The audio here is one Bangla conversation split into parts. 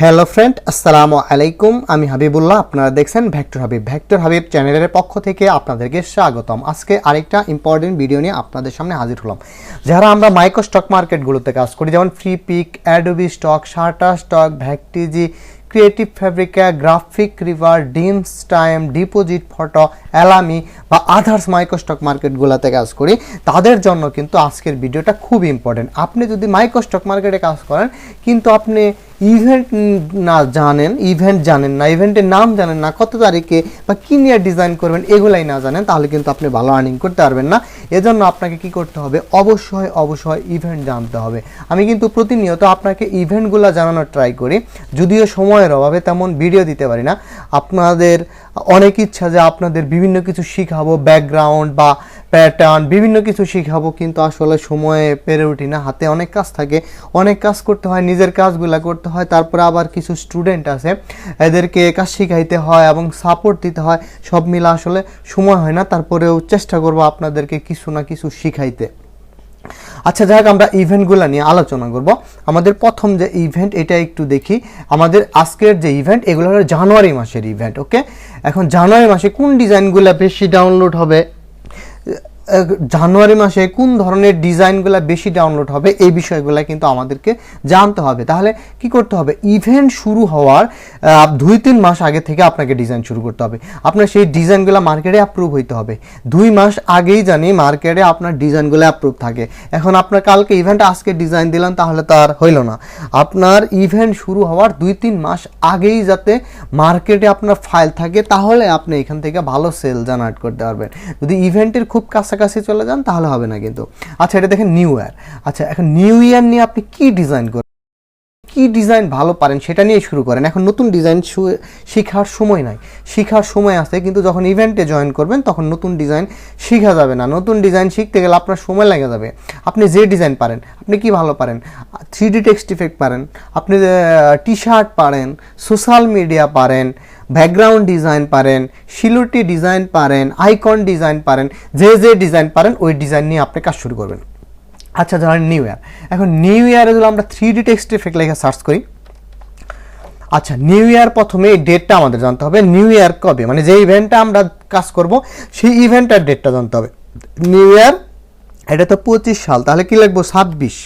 হ্যালো ফ্রেন্ড আসসালামু আলাইকুম আমি হাবিবুল্লাহ, আপনারা দেখছেন ভেক্টর হাবিব ভেক্টর হাবিব চ্যানেলের পক্ষ থেকে আপনাদেরকে স্বাগতম। আজকে আরেকটা ইম্পর্টেন্ট ভিডিও নিয়ে আপনাদের সামনে হাজির হলাম। যারা আমরা মাইক্রো স্টক মার্কেটগুলোতে কাজ করি, যেমন Freepik Adobe Stock Shutterstock Vecteezy Creative Fabrica GraphicRiver Dreamstime Depositphotos Alamy বা আদার্স মাইক্রো স্টক মার্কেটগুলোতে কাজ করি, তাদের জন্য কিন্তু আজকের ভিডিওটা খুব ইম্পর্টেন্ট আপনি যদি মাইক্রো স্টক মার্কেটে কাজ করেন, কিন্তু আপনি ইভেন্ট না জানেন, ইভেন্ট জানেন না, ইভেন্টের নাম জানেন না, কত তারিখে বা কী নিয়ে ডিজাইন করবেন, এগুলাই না জানেন, তাহলে কিন্তু আপনি ভালো আর্নিং করতে পারবেন না। এজন্য আপনাকে কি করতে হবে? অবশ্যই অবশ্যই ইভেন্ট জানতে হবে। আমি কিন্তু প্রতিনিয়ত আপনাকে ইভেন্টগুলো জানানোর ট্রাই করি। যদিও সময়ের অভাবে তেমন ভিডিও দিতে পারি না। আপনাদের অনেক ইচ্ছা যে আপনাদের বিভিন্ন কিছু শিখাবো ব্যাকগ্রাউন্ড বা প্যাটার্ন বিভিন্ন কিছু শিখাবো, কিন্তু আসলে সময়ে পেরে উঠি না। হাতে অনেক কাজ থাকে, অনেক কাজ করতে হয়, নিজের কাজগুলো করতে হয়, তারপরে আবার কিছু স্টুডেন্ট আছে, এদেরকে কাজ শিখাইতে হয় এবং সাপোর্ট দিতে হয়। সব মিলে আসলে সময় হয় না, তারপরেও চেষ্টা করব আপনাদেরকে কিছু না কিছু শিখাইতে। আচ্ছা যাই হোক, আমরা ইভেন্টগুলো নিয়ে আলোচনা করব। আমাদের প্রথম যে ইভেন্ট এটা একটু দেখি। আমাদের আজকের যে ইভেন্ট এগুলো হলো জানুয়ারি মাসের ইভেন্ট ওকে এখন জানুয়ারি মাসে কোন ডিজাইনগুলো বেশি ডাউনলোড হবে? জানুয়ারি মাসে কোন ধরনের ডিজাইনগুলো বেশি ডাউনলোড হবে, এই বিষয়গুলো কিন্তু আমাদেরকে জানতে হবে। তাহলে কি করতে হবে? ইভেন্ট শুরু হওয়ার দুই তিন মাস আগে থেকে আপনাকে ডিজাইন শুরু করতে হবে। আপনার সেই ডিজাইনগুলো মার্কেটে অ্যাপ্রুভ হইতে হবে। দুই মাস আগেই জানি মার্কেটে আপনার ডিজাইনগুলো অ্যাপ্রুভ থাকে। এখন আপনার কালকে ইভেন্ট আজকে ডিজাইন দিলাম তাহলে তো আর হইল না। আপনার ইভেন্ট শুরু হওয়ার দুই তিন মাস আগেই যাতে মার্কেটে আপনার ফাইল থাকে, তাহলে আপনি এখান থেকে ভালো সেল জেনারেট করতে পারবেন। যদি ইভেন্টের খুব কাছাকাছি চলে যান, তাহলে হবে না কিন্তু। আচ্ছা এটা দেখেন নিউ ইয়ার আচ্ছা এখন নিউ ইয়ার নিয়ে আপনি কি ডিজাইন করেন? কি ডিজাইন ভালো পারেন সেটা নিয়ে শুরু করেন। এখন নতুন ডিজাইন শেখার সময় নাই। শেখার সময় আছে, কিন্তু যখন ইভেন্টে জয়েন করবেন, তখন নতুন ডিজাইন শেখা যাবে না। নতুন ডিজাইন শিখতে গেলে আপনার সময় লেগে যাবে। আপনি যে ডিজাইন পারেন, আপনি কি ভালো পারেন? থ্রি ডি টেক্সট ইফেক্ট পারেন। আপনি টি শার্ট পারেন সোশ্যাল মিডিয়া পারেন ব্যাকগ্রাউন্ড ডিজাইন পারেন, শিলুটি ডিজাইন পারেন, আইকন ডিজাইন পারেন, যে যে ডিজাইন পারেন, ওই ডিজাইন নিয়ে আপনি কাজ শুরু করবেন। আচ্ছা ধরেন নিউ ইয়ার। এখন নিউ ইয়ারে যদি আমরা থ্রি ডি টেক্সট এফেক্ট লেখা সার্চ করি আচ্ছা নিউ ইয়ার প্রথমে এই ডেটটা আমাদের জানতে হবে, নিউ ইয়ার কবে? মানে যে ইভেন্টটা আমরা কাজ করব, সেই ইভেন্টটার ডেটটা জানতে হবে। নিউ ইয়ার, এটা তো পঁচিশ সাল, তাহলে কি লিখব? ছাব্বিশ।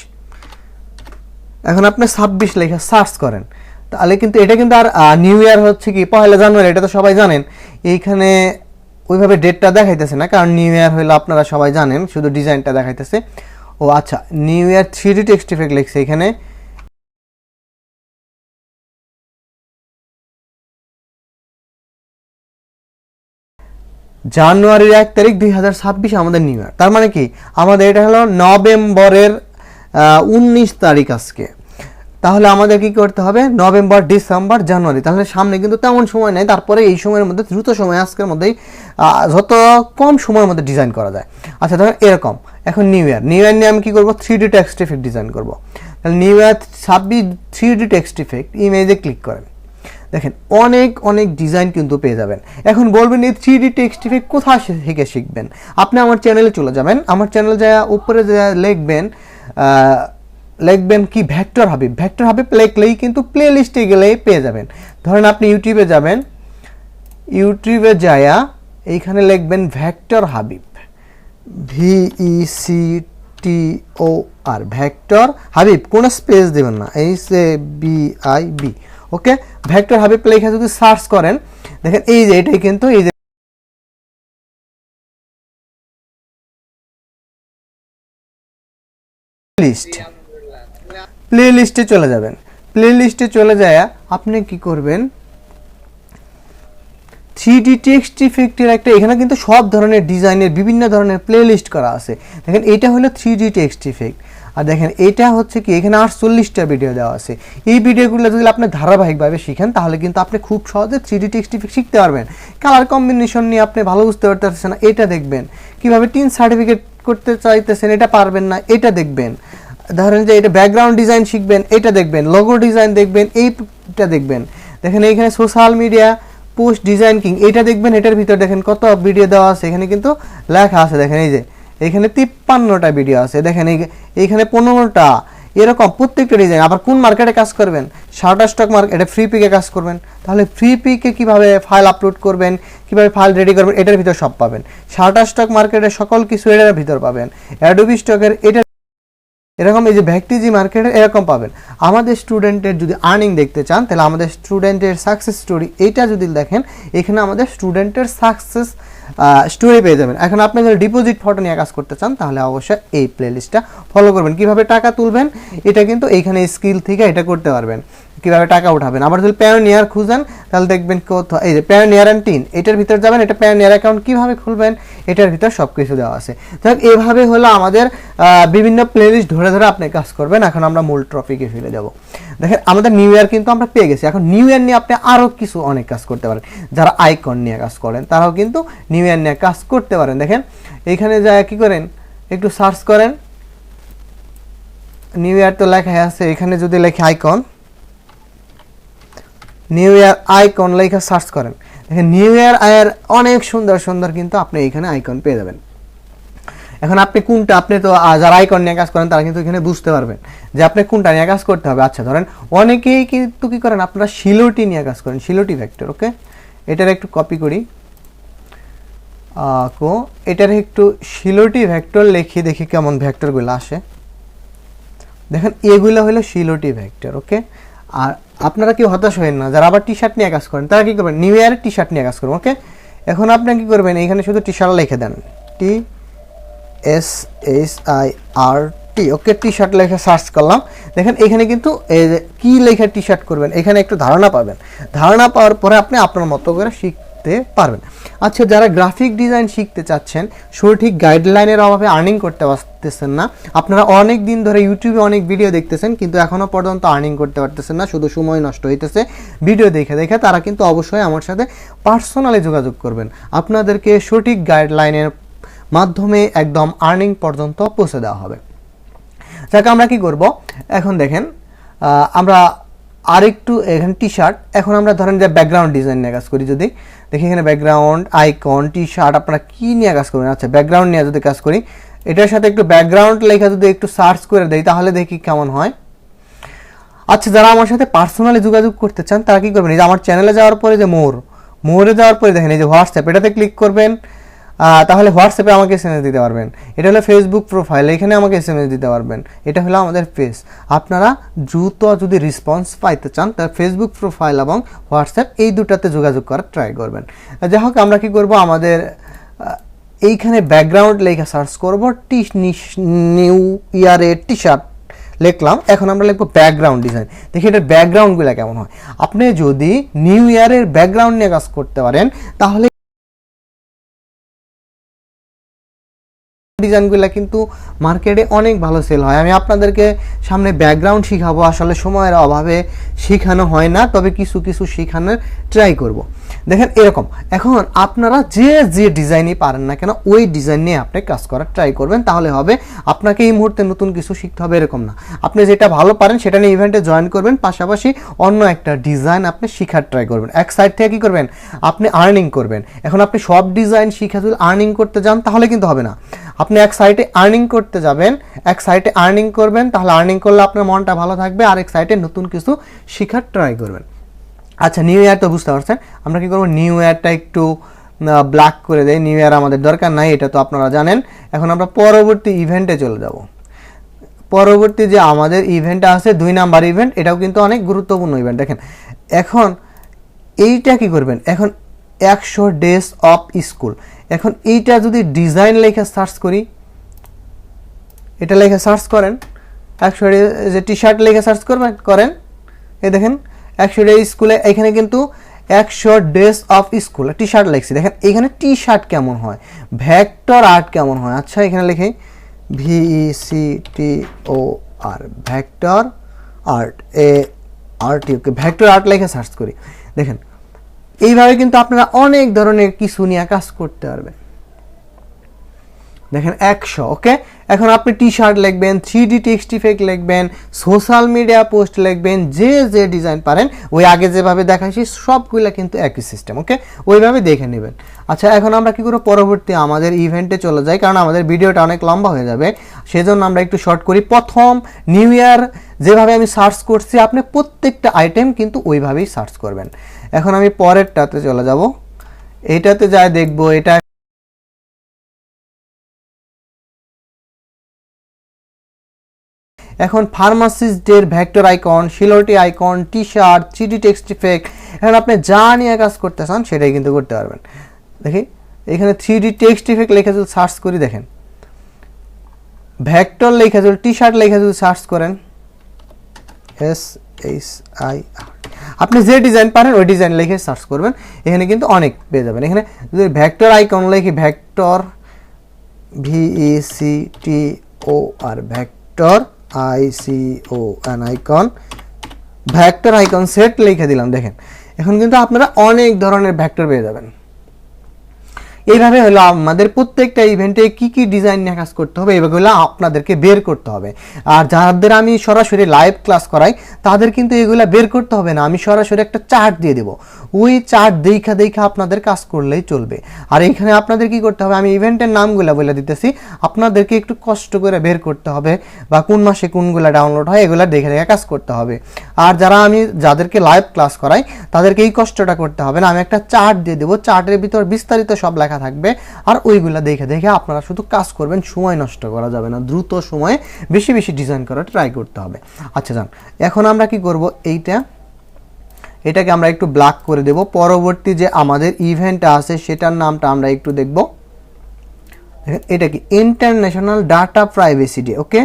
এখন আপনি ছাব্বিশ লেখা সার্চ করেন। তাহলে কিন্তু এটা কিন্তু আর নিউ ইয়ার হচ্ছে কি পহেলা জানুয়ারি, এটা তো সবাই জানেন। এইখানে ওইভাবে ডেটটা দেখাইতেছে না, কারণ নিউ ইয়ার হইলে আপনারা সবাই জানেন, শুধু ডিজাইনটা দেখাইতেছে। ও আচ্ছা new year three D text effect লিখছে এখানে। জানুয়ারির এক তারিখ দুই হাজার ছাব্বিশ, আমাদের নিউ ইয়ার তার মানে কি? আমাদের এটা হলো নভেম্বরের উনিশ তারিখ আজকে। তাহলে আমাদের কি করতে হবে? November, December, January. তাহলে সামনে কিন্তু তেমন সময় নেই। তারপরে এই সময়ের মধ্যে, দ্রুত সময় আজকের মধ্যেই যত কম সময়ের মধ্যে ডিজাইন করা যায়। আচ্ছা ধরেন এরকম। এখন নিউ ইয়ার নিউ ইয়ার নিয়ে আমি কী করব? Three D text effect design করব। তাহলে নিউ ইয়ার ছাব্বিশ থ্রি ডি টেক্সট ইফেক্ট ইমেজে ক্লিক করেন। দেখেন, অনেক অনেক ডিজাইন কিন্তু পেয়ে যাবেন। এখন বলবেন এই থ্রি ডি টেক্সট ইফেক্ট কোথায় শি- থেকে শিখবেন? আপনি আমার চ্যানেলে চলে যাবেন। আমার চ্যানেল যা উপরে যা লিখবেন লিখবেন কি? ভেক্টর হাবিব ভেক্টর হাবিব লিখলেই কিন্তু প্লে লিস্টে গেলেই পেয়ে যাবেন। ধরেন আপনি ইউটিউবে যাবেন। ইউটিউবে যায়া এইখানে লিখবেন vector Habib. V E C T O R vector Habib, কোনো স্পেস দেবেন না। H A B I B okay vector Habib লেখা যদি সার্চ করেন, দেখেন এই যে এটাই কিন্তু এই যে লিস্ট প্লে লিস্টে চলে যাবেন। প্লে লিস্টে চলে যায় আপনি কি করবেন? থ্রি ডি টেক্সট ইফেক্টের একটা, এখানে কিন্তু সব ধরনের ডিজাইনের বিভিন্ন ধরনের প্লে লিস্ট করা আছে। দেখেন, এটা হলো থ্রি ডি টেক্সট ইফেক্ট আর দেখেন, এটা হচ্ছে কি, এখানে আটচল্লিশটা ভিডিও দেওয়া আছে। এই ভিডিওগুলো যদি আপনি ধারাবাহিকভাবে শিখেন, তাহলে কিন্তু আপনি খুব সহজে থ্রি ডি টেক্সট ইফেক্ট শিখতে পারবেন। কালার কম্বিনেশন নিয়ে আপনি ভালো বুঝতে পারতেছেন না এটা দেখবেন। কীভাবে টিন সার্টিফিকেট করতে চাইতেছেন, এটা পারবেন না, এটা দেখবেন। ধরেন যে এটা ব্যাকগ্রাউন্ড ডিজাইন শিখবেন, এটা দেখবেন লোগো ডিজাইন দেখবেন, এইটা দেখবেন। দেখেন এইখানে social media post design king এটা দেখবেন, এটার ভিতর দেখেন কত ভিডিও দেওয়া আছে, এখানে কিন্তু লেখা আছে, দেখেন এই যে, এখানে তিপ্পান্নটা ভিডিও আছে, দেখেন এই- এইখানে পনেরোটা, এরকম প্রত্যেকটা ডিজাইন আবার কোন মার্কেটে কাজ করবেন? শার্টা স্টক মার্কেটে ফ্রি পিকে কাজ করবেন। তাহলে ফ্রি পিকে কীভাবে ফাইল আপলোড করবেন, কীভাবে ফাইল রেডি করবেন, এটার ভিতর সব পাবেন। শার্টা স্টক মার্কেটে সকল কিছু এটার ভিতর পাবেন। অ্যাডোবি স্টকের এটা এরকম এই যে ভ্যাকটিজি মার্কেটে এরকম পাবেন। আমাদের স্টুডেন্টের যদি আর্নিং দেখতে চান, তাহলে আমাদের স্টুডেন্টের সাকসেস স্টোরি এইটা যদি দেখেন, এখানে আমাদের স্টুডেন্টের সাকসেস স্টোরি পেয়ে যাবেন। এখন আপনি যদি ডিপোজিট ফটো নিয়ে কাজ করতে চান, তাহলে অবশ্যই এই প্লেলিস্টটা ফলো করবেন। কীভাবে টাকা তুলবেন, এটা কিন্তু এইখানে স্কিল থেকে এটা করতে পারবেন। কীভাবে টাকা উঠাবেন? আবার যদি প্যানোনিয়ার খুঁজেন, তাহলে দেখবেন কোথাও এই যে প্যানোনিয়ার অ্যান্ড টিন এটার ভিতর যাবেন, এটা প্যানোনিয়ার অ্যাকাউন্ট কীভাবে খুলবেন, এটার ভিতর সব কিছু দেওয়া আছে। যাই এভাবে হলো আমাদের বিভিন্ন প্লেলিস্ট ধরে ধরে আপনি কাজ করবেন। এখন আমরা মূল টপিকে ফিরে যাব দেখেন, আমাদের নিউ ইয়ার কিন্তু আমরা পেয়ে গেছি। এখন নিউ ইয়ার নিয়ে আপনি আরও কিছু অনেক কাজ করতে পারেন। যারা আইকন নিয়ে কাজ করেন, তারাও কিন্তু নিউ ইয়ার নিয়ে কাজ করতে পারেন। দেখেন, এইখানে যা কি করেন? একটু সার্চ করেন। নিউ ইয়ার তো লেখা আছে, এখানে যদি লেখে আইকন নিউ ইয়ার আইকন লেখা সার্চ করেন। দেখেন নিউ ইয়ার আয়ের অনেক সুন্দর সুন্দর কিন্তু আপনি এখানে আইকন পেয়ে যাবেন। এখন আপনি কোনটা, আপনি তো যারা আইকন নিয়ে কাজ করেন, তারা কিন্তু এখানে বুঝতে পারবেন যে আপনি কোনটা নিয়ে কাজ করতে হবে। আচ্ছা ধরেন, অনেকেই কিন্তু কি করেন, আপনারা শিলোটি নিয়ে কাজ করেন, শিলোটি ভেক্টর ওকে এটার একটু কপি করি। কো, এটার একটু শিলোটি ভেক্টর লিখি, দেখি কেমন ভেক্টরগুলো আসে। দেখেন, এগুলো হলো শিলোটি ভেক্টর ওকে আর আপনারা কেউ হতাশ হবেন না, যারা আবার টি শার্ট নিয়ে কাজ করেন, তারা কি করবেন? নিউ ইয়ারের টি শার্ট নিয়ে কাজ করবেন ওকে এখন আপনি কী করবেন? এখানে শুধু টি শার্ট লিখে দেন। T S S I R T okay T shirt লেখে সার্চ করলাম। দেখেন এখানে কিন্তু কি লেখা টি শার্ট করবেন, এখানে একটু ধারণা পাবেন। ধারণা পাওয়ার পরে আপনি আপনার মতো করে শিখতে পারবেন। আচ্ছা যারা গ্রাফিক ডিজাইন শিখতে চাচ্ছেন, সঠিক গাইডলাইনের অভাবে আর্নিং করতে পারতেছেন না, আপনারা অনেক দিন ধরে ইউটিউবে অনেক ভিডিও দেখতেছেন, কিন্তু এখনও পর্যন্ত আর্নিং করতে পারতেছেন না, শুধু সময় নষ্ট হইতেছে ভিডিও দেখে দেখে, তারা কিন্তু অবশ্যই আমার সাথে পার্সোনালি যোগাযোগ করবেন। আপনাদেরকে সঠিক গাইডলাইনের মাধ্যমে একদম আর্নিং পর্যন্ত পৌঁছে দেওয়া হবে। যাকে, আমরা কি করব? এখন দেখেন আমরা আরেকটু এখানে টি শার্ট এখন আমরা ধরেন যে ব্যাকগ্রাউন্ড ডিজাইন নিয়ে কাজ করি যদি। দেখি এখানে ব্যাকগ্রাউন্ড আইকন টি শার্ট আপনারা কী নিয়ে কাজ করবেন আচ্ছা ব্যাকগ্রাউন্ড নিয়ে যদি কাজ করি, এটার সাথে একটু ব্যাকগ্রাউন্ড লেখা যদি একটু সার্চ করে দেয় তাহলে দেখি কেমন হয়। আচ্ছা যারা আমার সাথে পার্সোনালি যোগাযোগ করতে চান, তারা কী করবেন? এই যে আমার চ্যানেলে যাওয়ার পরে যে মোর, মোরে যাওয়ার পরে দেখেন, এই যে হোয়াটসঅ্যাপ এটাতে ক্লিক করবেন। তাহলে হোয়াটসঅ্যাপে আমাকে এস দিতে পারবেন। এটা হলো ফেসবুক প্রোফাইল এখানে আমাকে এস দিতে পারবেন। এটা হলো আমাদের পেজ আপনারা দ্রুত যদি রেসপন্স পাইতে চান, তাহলে ফেসবুক প্রোফাইল এবং হোয়াটসঅ্যাপ এই দুটাতে যোগাযোগ করার ট্রাই করবেন। যাই হোক, আমরা কি করব? আমাদের এইখানে ব্যাকগ্রাউন্ড লেখা সার্চ করব। টি নিউ ইয়ারের টি শার্ট লিখলাম। এখন আমরা লিখব ব্যাকগ্রাউন্ড ডিজাইন দেখি এটার ব্যাকগ্রাউন্ডগুলো কেমন হয়। আপনি যদি নিউ ইয়ারের ব্যাকগ্রাউন্ড নিয়ে কাজ করতে পারেন, তাহলে ডিজাইনগুলো কিন্তু মার্কেটে অনেক ভালো সেল হয়। আমি আপনাদেরকে সামনে ব্যাকগ্রাউন্ড শিখাবো, আসলে সময়ের অভাবে শেখানো হয় না, তবে কিছু কিছু শেখানোর ট্রাই করব। দেখেন এরকম, এখন আপনারা যে যে ডিজাইনই পারেন না কেন, ওই ডিজাইন নিয়ে আপনি কাজ করার ট্রাই করবেন, তাহলে হবে আপনাকে এই মুহূর্তে নতুন কিছু শিখতে হবে, এরকম না। আপনি যেটা ভালো পারেন, সেটা নিয়ে ইভেন্টে জয়েন করবেন, পাশাপাশি অন্য একটা ডিজাইন আপনি শেখার ট্রাই করবেন। এক সাইড থেকে কী করবেন? আপনি আর্নিং করবেন। এখন আপনি সব ডিজাইন শিখে যদি আর্নিং করতে যান, তাহলে কিন্তু হবে না। আপনি এক সাইটে আর্নিং করতে যাবেন, এক সাইটে আর্নিং করবেন, তাহলে আর্নিং করলে আপনার মনটা ভালো থাকবে, আর এক সাইটে নতুন কিছু শেখার ট্রাই করবেন। আচ্ছা নিউ ইয়ার তো বুঝতে পারছেন, আমরা কি করব? নিউ ইয়ারটা একটু ব্ল্যাক করে দেয় নিউ ইয়ার আমাদের দরকার নাই, এটা তো আপনারা জানেন। এখন আমরা পরবর্তী ইভেন্টে চলে যাব। পরবর্তী যে আমাদের ইভেন্টটা আছে, দুই নাম্বার ইভেন্ট এটাও কিন্তু অনেক গুরুত্বপূর্ণ ইভেন্ট দেখেন, এখন এইটা কি করবেন? এখন একশো ডেজ অফ স্কুল এখন এইটা যদি ডিজাইন লেখা সার্চ করি, এটা লেখা সার্চ করেন একশো যে টি শার্ট লেখা সার্চ করবেন, করেন। এই দেখেন একশো স্কুলে এখানে কিন্তু একশো days of school T shirt লেখছি। দেখেন, এখানে টি শার্ট কেমন হয়? ভ্যাক্টর আর্ট কেমন হয়? আচ্ছা এখানে লেখে V C T O R vector art A art okay vector art লেখে সার্চ করি। দেখেন এইভাবে কিন্তু আপনারা অনেক ধরনের কিছু নিয়ে কাজ করতে পারবেন। দেখেন একশো ওকে এখন আপনি টি শার্ট লিখবেন থ্রি ডি টেক্সট ইফেক্ট লিখবেন সোশ্যাল মিডিয়া পোস্ট লিখবেন, যে যে ডিজাইন পারেন, ওই আগে যেভাবে দেখাইছি সবগুলো কিন্তু একই সিস্টেম ওকে ওইভাবে দেখে নেবেন। আচ্ছা এখন আমরা কি করব? পরবর্তী আমাদের ইভেন্টে চলে যাই, কারণ আমাদের ভিডিওটা অনেক লম্বা হয়ে যাবে। সেজন্য আমরা একটু শর্ট করি। প্রথম নিউ ইয়ার যেভাবে আমি সার্চ করছি, আপনি প্রত্যেকটা আইটেম কিন্তু ওইভাবেই সার্চ করবেন। এখন আমি পরেরটাতে চলে যাব। এটাতে যাই দেখব, এটা এখন ফার্মাসিস্টদের vector icon silhouette icon T shirt CD text effect এখন আপনি যা নিয়ে কাজ করতে চান সেটাই কিন্তু করতে পারবেন। দেখি, এখানে থ্রি ডি টেক্সট ইফেক্ট লেখা যদি সার্চ করি দেখেন। ভেক্টর লেখা যদি টি শার্ট লেখা যদি সার্চ করেন এস এইচ আই আপনি যে ডিজাইন পারেন ওই ডিজাইন লিখে সার্চ করবেন, এখানে কিন্তু অনেক পেয়ে যাবেন। এখানে যদি ভেক্টর আইকন লিখি vector V C T O R vector I C O N icon vector icon set লিখে দিলাম, দেখেন। এখন কিন্তু আপনারা অনেক ধরনের ভেক্টর পেয়ে যাবেন। এইভাবে হলো আমাদের প্রত্যেকটা ইভেন্টে কি কি ডিজাইন নিয়ে কাজ করতে হবে এগুলো আপনাদেরকে বের করতে হবে। আর যাদের আমি সরাসরি লাইভ ক্লাস করাই, তাদের কিন্তু এগুলো বের করতে হবে না। আমি সরাসরি একটা চার্ট দিয়ে দেবো। ওই চার্ট দেখা দেখা আপনাদের কাজ করলেই চলবে। আর এখানে আপনাদের কি করতে হবে? আমি ইভেন্টের নামগুলো বলে দিতেছি। আপনাদেরকে একটু কষ্ট করে বের করতে হবে বা কোন মাসে কোনগুলো ডাউনলোড হয়, এগুলো দেখে দেখে কাজ করতে হবে। আর যারা আমি যাদেরকে লাইভ ক্লাস করাই, তাদেরকে এই কষ্টটা করতে হবে না। আমি একটা চার্ট দিয়ে দেবো। চার্টের ভিতর বিস্তারিত সব লেখা থাকবে। আর ওইগুলো দেখে দেখে আপনারা শুধু কাজ করবেন, সময় নষ্ট করা যাবে না। দ্রুত সময়ে বেশি বেশি ডিজাইন করার ট্রাই করতে হবে। আচ্ছা যান, এখন আমরা কি করব? এইটা এটাকে আমরা একটু ব্ল্যাক করে দেব। পরবর্তী যে আমাদের ইভেন্টটা আছে, সেটার নামটা আমরা একটু দেখব। এটা কি? International data privacy day okay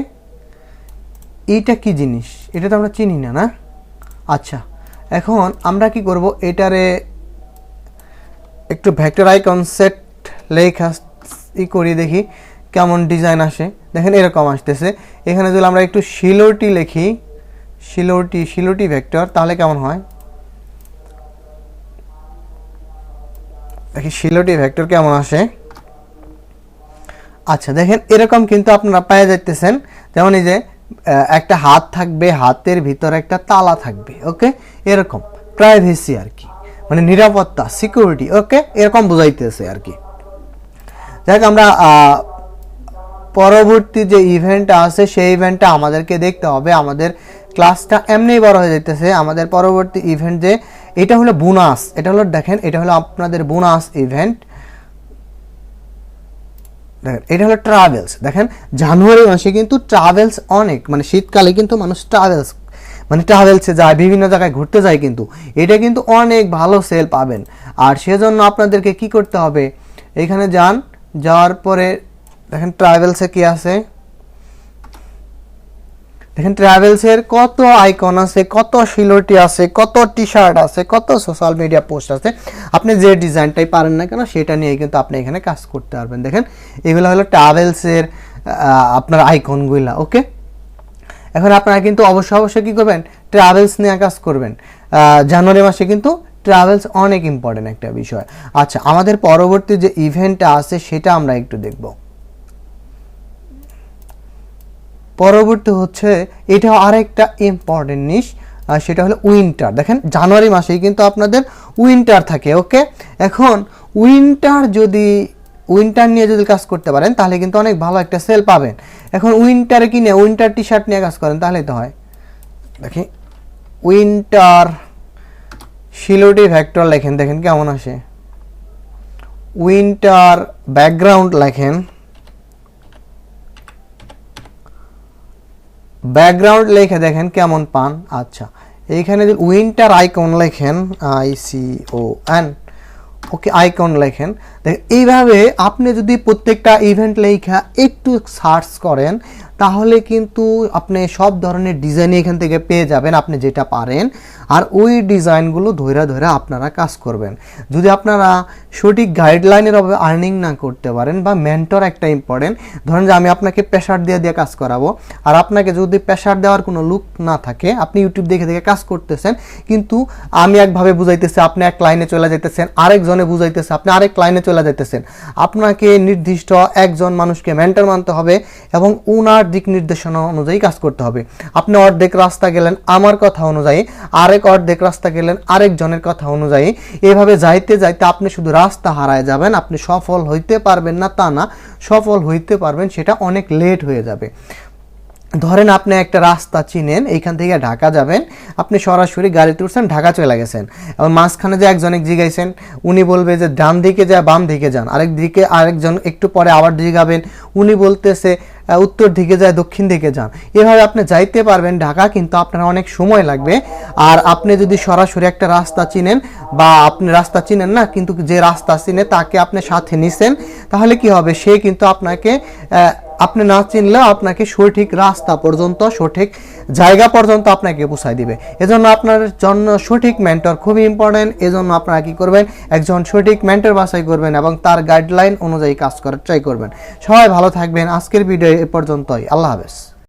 এইটা কি জিনিস? এটা তো আমরা চিনি না না? আচ্ছা এখন আমরা কি করব? এটারে একটু ভেক্টর আইকন সেট লেখা, ই করি দেখি কেমন ডিজাইন আসে। দেখেন, এরকম আসতেছে। এখানে যদি আমরা একটু শিলোটি লিখি, শিলোটি শিলোটি ভেক্টর তাহলে কেমন হয়? দেখি শিলোটি ভেক্টর কেমন আসে? আচ্ছা দেখেন এরকম কিন্তু আপনারা পেয়ে যাইতেছেন। যেমন এই যে একটা হাত থাকবে, হাতের ভিতরে একটা তালা থাকবে, ওকে? এরকম। প্রাইভেসি আর কি। মানে নিরাপত্তা সিকিউরিটি ওকে? এরকম বোঝাইতেছে আর কি। যাই হোক আমরা পরবর্তী যে ইভেন্টটা আছে, সেই ইভেন্টটা আমাদেরকে দেখতে হবে। আমাদের ক্লাসটা এমনিই বড় হয়ে যাইতেছে। আমাদের পরবর্তী ইভেন্ট যে এটা হলো বোনাস, এটা হলো দেখেন, এটা হলো আপনাদের বোনাস ইভেন্ট দেখেন, এটা হলো ট্রাভেলস দেখেন, জানুয়ারি মাসে কিন্তু ট্রাভেলস অনেক মানে শীতকালে কিন্তু মানুষ ট্রাভেলস মানে ট্রাভেলসে যায়, বিভিন্ন জায়গায় ঘুরতে যায় কিন্তু। এটা কিন্তু অনেক ভালো সেল পাবেন। আর সেজন্য আপনাদেরকে কি করতে হবে? এখানে যান, যাওয়ার পরে, দেখেন ট্রাভেলসে কি আছে? দেখেন ট্রাভেলসের কত আইকন আছে, কত শিলোটি আছে, কত টি শার্ট আছে, কত সোশ্যাল মিডিয়া পোস্ট আছে। আপনি যে ডিজাইনটাই পারেন না কেন, সেটা নিয়ে কিন্তু আপনি এখানে কাজ করতে পারবেন। দেখেন, এগুলো হলো ট্রাভেলসের আপনার আইকনগুলা ওকে এখন আপনারা কিন্তু অবশ্যই অবশ্যই কী করবেন? ট্রাভেলস নিয়ে কাজ করবেন। জানুয়ারি মাসে কিন্তু ট্রাভেলস অনেক ইম্পর্টেন্ট একটা বিষয়। আচ্ছা আমাদের পরবর্তী যে ইভেন্টটা আছে, সেটা আমরা একটু দেখব। পরবর্তী হচ্ছে এটা আরেকটা ইম্পর্টেন্ট আর সেটা হলো উইন্টার দেখেন, জানুয়ারি মাসেই কিন্তু আপনাদের উইন্টার থাকে ওকে এখন উইন্টার যদি উইন্টার নিয়ে যদি কাজ করতে পারেন, তাহলে কিন্তু অনেক ভালো একটা সেল পাবেন। এখন উইন্টারে কিনে উইন্টার টি শার্ট নিয়ে কাজ করেন তাহলে তো হয়। দেখি উইন্টার শিলোটি ভেক্টর লেখেন, দেখেন কেমন আসে। উইন্টার ব্যাকগ্রাউন্ড লেখেন। ব্যাকগ্রাউন্ড লেখে দেখেন কেমন পান। আচ্ছা এইখানে যদি উইন্টার আইকন লেখেন, I C O N, okay icon লেখেন। দেখেন, এইভাবে আপনি যদি প্রত্যেকটা ইভেন্ট লেখা একটু সার্চ করেন তাহলে কিন্তু আপনি সব ধরনের ডিজাইনই এখান থেকে পেয়ে যাবেন, আপনি যেটা পারেন। আর ওই ডিজাইনগুলো ধৈরা ধৈরা আপনারা কাজ করবেন। যদি আপনারা সঠিক গাইডলাইনের অভাবে আর্নিং না করতে পারেন বা মেন্টর একটা ইম্পর্টেন্ট ধরেন যে আমি আপনাকে প্রেশার দিয়ে দিয়ে কাজ করাবো, আর আপনাকে যদি প্রেশার দেওয়ার কোনো লুক না থাকে, আপনি ইউটিউব দেখে দেখে কাজ করতেছেন, কিন্তু আমি একভাবে বুঝাইতেছি, আপনি এক লাইনে চলে যাইতেছেন, আরেকজনে বুঝাইতেছে, আপনি আরেক লাইনে চলে যাইতেছেন। আপনাকে নির্দিষ্ট একজন মানুষকে মেন্টর মানতে হবে এবং উনার দিক নির্দেশনা অনুযায়ী কাজ করতে হবে। আপনি অর্ধেক রাস্তা গেলেন আমার কথা অনুযায়ী, আরেক অর্ধেক রাস্তা গেলেন আরেকজনের কথা অনুযায়ী। এভাবে যাইতে যাইতে আপনি শুধু রাস্তা হারায় যাবেন, আপনি সফল হইতে পারবেন না, তা না, সফল হইতে পারবেন, সেটা অনেক লেট হয়ে যাবে। ধরেন আপনি একটা রাস্তা চিনেন, এইখান থেকে ঢাকা যাবেন, আপনি সরাসরি গাড়িতে উঠছেন ঢাকা চলে গেছেন। এবং মাঝখানে যে একজনে জিগাইছেন, উনি বলবে যে ডান দিকে যায়, বাম দিকে যান। আরেক দিকে আরেকজন একটু পরে আবার জিগাবেন। উনি বলতেছে উত্তর দিকে যায়, দক্ষিণ দিকে যান। এভাবে আপনি যাইতে পারবেন ঢাকা, কিন্তু আপনার অনেক সময় লাগবে। আর আপনি যদি সরাসরি একটা রাস্তা চিনেন, বা আপনি রাস্তা চিনেন না, কিন্তু যে রাস্তা চিনে তাকে আপনি সাথে নিছেন, তাহলে কি হবে? সে কিন্তু আপনাকে আপনি না চিনলে আপনাকে সঠিক রাস্তা পর্যন্ত, সঠিক জায়গা পর্যন্ত আপনাকে পৌঁছায় দিবে। এজন্য আপনার জন্য সঠিক মেন্টর খুবই ইম্পর্টেন্ট এজন্য আপনারা কী করবেন? একজন সঠিক মেন্টর বাছাই করবেন এবং তার গাইডলাইন অনুযায়ী কাজ করার ট্রাই করবেন। সবাই ভালো থাকবেন। আজকের ভিডিও এ পর্যন্তই। আল্লাহ হাফেজ।